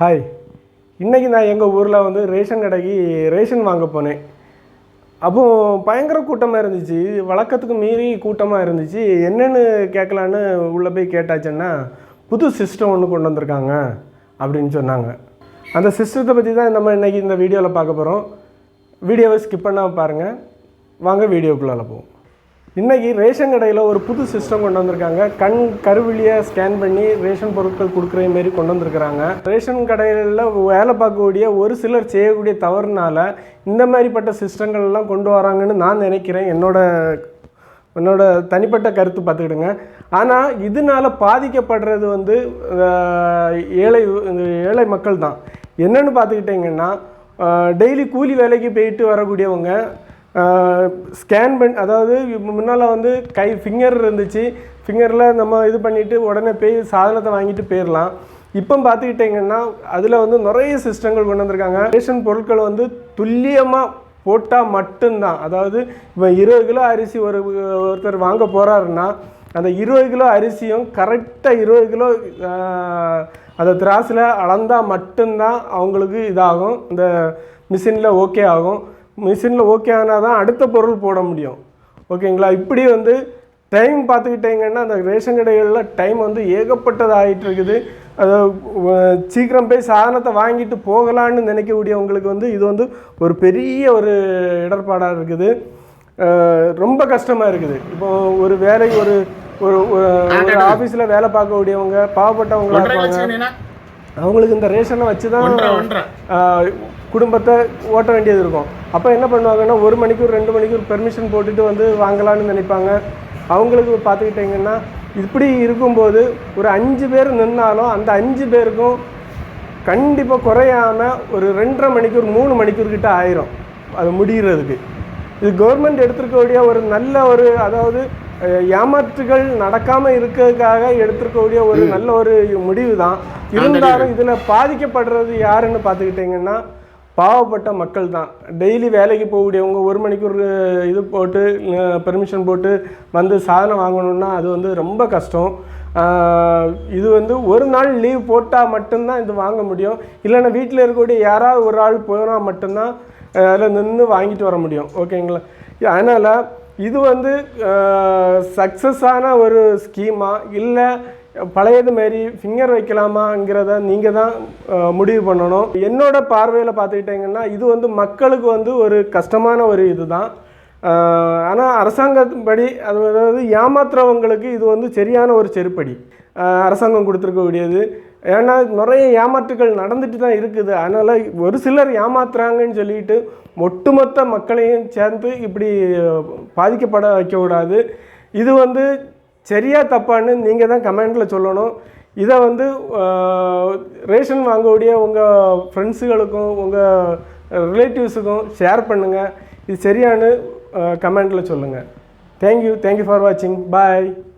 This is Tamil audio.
ஹாய் இன்றைக்கி நான் எங்கள் ஊரில் வந்து ரேஷன் கடைக்கு ரேஷன் வாங்க போனேன். அப்போ பயங்கர கூட்டமாக இருந்துச்சு. வழக்கத்துக்கு மீறி கூட்டமாக இருந்துச்சு. என்னென்னு கேட்கலான்னு உள்ளே போய் கேட்டாச்சுன்னா புது சிஸ்டம் ஒன்று கொண்டு வந்திருக்காங்க அப்படின்னு சொன்னாங்க. அந்த சிஸ்டத்தை பற்றி தான் நம்ம இன்றைக்கி இந்த வீடியோவில் பார்க்க போகிறோம் வீடியோவை ஸ்கிப் பண்ணாமல் பாருங்கள் வாங்க வீடியோக்குள்ளே போவோம். இன்றைக்கி ரேஷன் கடையில் ஒரு புது சிஸ்டம் கொண்டு வந்திருக்காங்க. கண் கருவிலியை ஸ்கேன் பண்ணி ரேஷன் பொருட்கள் கொடுக்குற மாரி கொண்டு வந்திருக்கிறாங்க. ரேஷன் கடையில் வேலை பார்க்கக்கூடிய ஒரு சிலர் செய்யக்கூடிய தவறுனால இந்த மாதிரிப்பட்ட சிஸ்டங்கள்லாம் கொண்டு வராங்கன்னு நான் நினைக்கிறேன். என்னோட என்னோட தனிப்பட்ட கருத்து பார்த்துக்கிடுங்க. ஆனால் இதனால பாதிக்கப்படுறது வந்து ஏழை இந்த ஏழை மக்கள் தான் என்னன்னு பார்த்துக்கிட்டிங்கன்னா டெய்லி கூலி வேலைக்கு போயிட்டு வரக்கூடியவங்க ஸ்கேன் பண்ணி அதாவது முன்னால் வந்து கை ஃபிங்கர் இருந்துச்சு. ஃபிங்கரில் நம்ம இது பண்ணிவிட்டு உடனே போய் சாதனத்தை வாங்கிட்டு போயிடலாம் இப்போ பார்த்துக்கிட்டிங்கன்னா அதில் வந்து நிறைய சிஸ்டங்கள் கொண்டு வந்திருக்காங்க. ரேஷன் பொருட்கள் வந்து துல்லியமாக போட்டால் மட்டும்தான். அதாவது இப்போ இருபது கிலோ அரிசி ஒரு ஒருத்தர் வாங்க போகிறாருன்னா அந்த இருபது கிலோ அரிசியும் கரெக்டாக இருபது கிலோ அந்த திராஸில் அளந்தால் மட்டும்தான் அவங்களுக்கு இதாகும். இந்த மிஷினில் ஓகே ஆகும். மிஷினில் ஓகே ஆனால் தான் அடுத்த பொருள் போட முடியும். ஓகேங்களா இப்படி வந்து டைம் பார்த்துக்கிட்டிங்கன்னா அந்த ரேஷன் கடைகளில் டைம் வந்து ஏகப்பட்டது ஆகிட்டு இருக்குது. அது சீக்கிரம் போய் சாதனத்தை வாங்கிட்டு போகலான்னு நினைக்கக்கூடியவங்களுக்கு வந்து இது வந்து ஒரு பெரிய ஒரு இடர்பாடாக இருக்குது. ரொம்ப கஷ்டமாக இருக்குது. இப்போ ஒரு வேலை ஒரு ஒரு ஆஃபீஸில் வேலை பார்க்கக்கூடியவங்க பாவப்பட்டவங்களா இருப்பாங்க. அவங்களுக்கு இந்த ரேஷனை வச்சு தான் குடும்பத்தை ஓட்ட வேண்டியது இருக்கும். அப்போ என்ன பண்ணுவாங்கன்னா ஒரு மணிக்கூர் ரெண்டு மணிக்கூர் பெர்மிஷன் போட்டுட்டு வந்து வாங்கலாம்னு நினைப்பாங்க. அவங்களுக்கு பார்த்துக்கிட்டிங்கன்னா இப்படி இருக்கும்போது ஒரு அஞ்சு பேர் நின்னாலும் அந்த அஞ்சு பேருக்கும் கண்டிப்பாக குறையாமல் ஒரு ரெண்டரை மணிக்கூர் மூணு மணிக்கூர் கிட்ட ஆயிரும். அது முடிகிறதுக்கு இது கவர்மெண்ட் எடுத்திருக்கக்கூடிய ஒரு நல்ல ஒரு அதாவது ஏமாற்றுகள் நடக்காமல் இருக்கிறதுக்காக எடுத்திருக்கக்கூடிய ஒரு நல்ல ஒரு முடிவு தான் இருந்தாலும் இதில் பாதிக்கப்படுறது யாருன்னு பார்த்துக்கிட்டிங்கன்னா பாவப்பட்ட மக்கள் தான் டெய்லி வேலைக்கு போகக்கூடியவங்க ஒரு மணிக்கு ஒரு இது போட்டு பெர்மிஷன் போட்டு வந்து சாதனம் வாங்கணும்னா அது வந்து ரொம்ப கஷ்டம். இது வந்து ஒரு நாள் லீவ் போட்டால் மட்டும்தான் இது வாங்க முடியும். இல்லைன்னா வீட்டில் இருக்கக்கூடிய யாராவது ஒரு ஆள் போனால் மட்டும்தான் அதில் நின்று வாங்கிட்டு வர முடியும். ஓகேங்களா? அதனால் இது வந்து சக்ஸஸான ஒரு ஸ்கீமா இல்லை பழையது மாரி ஃபிங்கர் வைக்கலாமாங்கிறத நீங்கள் தான் முடிவு பண்ணணும். என்னோட பார்வையில் பார்த்துக்கிட்டிங்கன்னா இது வந்து மக்களுக்கு வந்து ஒரு கஷ்டமான ஒரு இதுதான். ஆனால் அரசாங்கத்தின்படி அது அதாவது ஏமாத்துறவங்களுக்கு இது வந்து சரியான ஒரு செருப்படி. அரசாங்கம் கொடுத்துருக்கக்கூடியது. ஏன்னா நிறைய ஏமாற்றுகள் நடந்துட்டு தான் இருக்குது. அதனால் ஒரு சிலர் ஏமாத்துறாங்கன்னு சொல்லிட்டு ஒட்டுமொத்த மக்களையும் சேர்ந்து இப்படி பாதிக்கப்பட வைக்கக்கூடாது. இது வந்து சரியா தப்பான்னு நீங்கள் தான் கமெண்டில் சொல்லணும். இதை வந்து ரேஷன் வாங்கக்கூடிய உங்கள் ஃப்ரெண்ட்ஸுகளுக்கும் உங்கள் ரிலேட்டிவ்ஸுக்கும் ஷேர் பண்ணுங்கள் இது சரியானு கமெண்டில் சொல்லுங்கள் தேங்க்யூ தேங்க்யூ ஃபார் வாட்சிங் பாய்